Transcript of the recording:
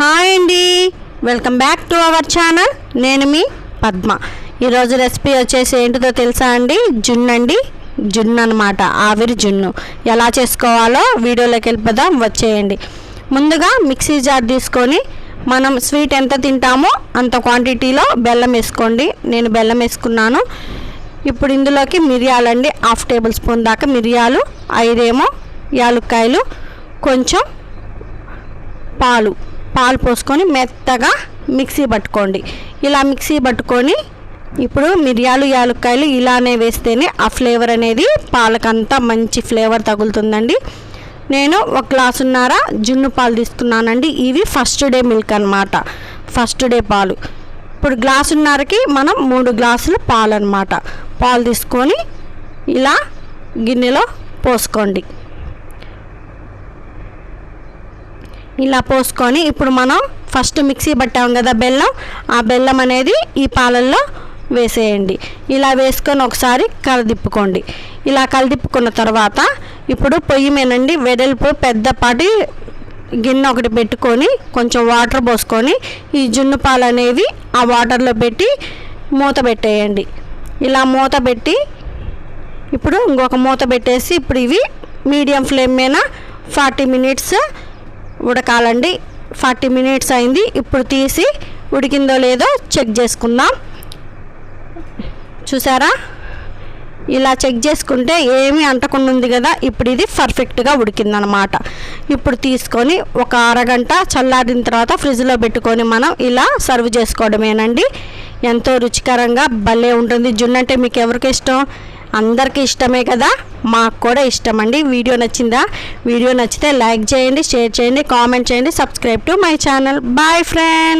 Hi అండి. Welcome back to our channel నేను మీ పద్మ. ఈరోజు రెసిపీ వచ్చేసి ఏంటిదో తెలుసా అండి? జున్ను అండి. జున్ను అనమాట ఆవిరి జున్ను. ఎలా చేసుకోవాలో వీడియోలోకి వెళ్ళిపోదాం. వచ్చేయండి. ముందుగా మిక్సీ జార్ తీసుకొని మనం స్వీట్ ఎంత తింటామో అంత క్వాంటిటీలో బెల్లం వేసుకోండి. నేను బెల్లం వేసుకున్నాను. ఇప్పుడు ఇందులోకి మిరియాలండి హాఫ్ టేబుల్ స్పూన్ దాకా మిరియాలు ఐదేమో యాలుక్కాయలు కొంచెం పాలు. పాలు పోసుకొని మెత్తగా మిక్సీ పట్టుకోండి. ఇలా మిక్సీ పట్టుకొని ఇప్పుడు మిరియాలు యాలుక్కాయలు ఇలానే వేస్తేనే ఆ ఫ్లేవర్ అనేది పాలకంతా మంచి ఫ్లేవర్ తగులుతుందండి. నేను ఒక గ్లాసున్నర జున్ను పాలు తీసుకున్నానండి. ఇవి ఫస్ట్ డే మిల్క్ అనమాట ఫస్ట్ డే పాలు. ఇప్పుడు గ్లాసున్నరకి మనం మూడు గ్లాసులు పాలు అనమాట పాలు తీసుకొని ఇలా గిన్నెలో పోసుకోండి. ఇలా పోసుకొని ఇప్పుడు మనం ఫస్ట్ మిక్సీ పట్టాం కదా బెల్లం. ఆ బెల్లం అనేది ఈ పాలల్లో వేసేయండి. ఇలా వేసుకొని ఒకసారి కలదిప్పుకోండి. ఇలా కలదిప్పుకున్న తర్వాత ఇప్పుడు పొయ్యి మీనండి వెడల్పు పెద్దపాటి గిన్నె ఒకటి పెట్టుకొని కొంచెం వాటర్ పోసుకొని ఈ జున్ను పాలు అనేవి ఆ వాటర్లో పెట్టి మూత పెట్టేయండి. ఇలా మూత పెట్టి ఇప్పుడు ఇంకొక మూత పెట్టేసి ఇప్పుడు ఇవి మీడియం ఫ్లేమ్ మీద ఫార్టీ మినిట్స్ ఉడకాలండి. ఫార్టీ మినిట్స్ అయింది. ఇప్పుడు తీసి ఉడికిందో లేదో చెక్ చేసుకుందాం. చూసారా? ఇలా చెక్ చేసుకుంటే ఏమీ అంటకుండా ఉంది కదా. ఇప్పుడు ఇది పర్ఫెక్ట్గా ఉడికిందనమాట. ఇప్పుడు తీసుకొని ఒక అరగంట చల్లారిన తర్వాత ఫ్రిడ్జ్లో పెట్టుకొని మనం ఇలా సర్వ్ చేసుకోవడమేనండి. ఎంతో రుచికరంగా భలే ఉంటుంది. జున్ను అంటే మీకు ఎవరికి ఇష్టం? అందరికీ ఇష్టమే కదా? మాకు కూడా ఇష్టం అండి వీడియో నచ్చిందా? వీడియో నచ్చితే లైక్ చేయండి షేర్ చేయండి కామెంట్ చేయండి subscribe to my channel. Bye friend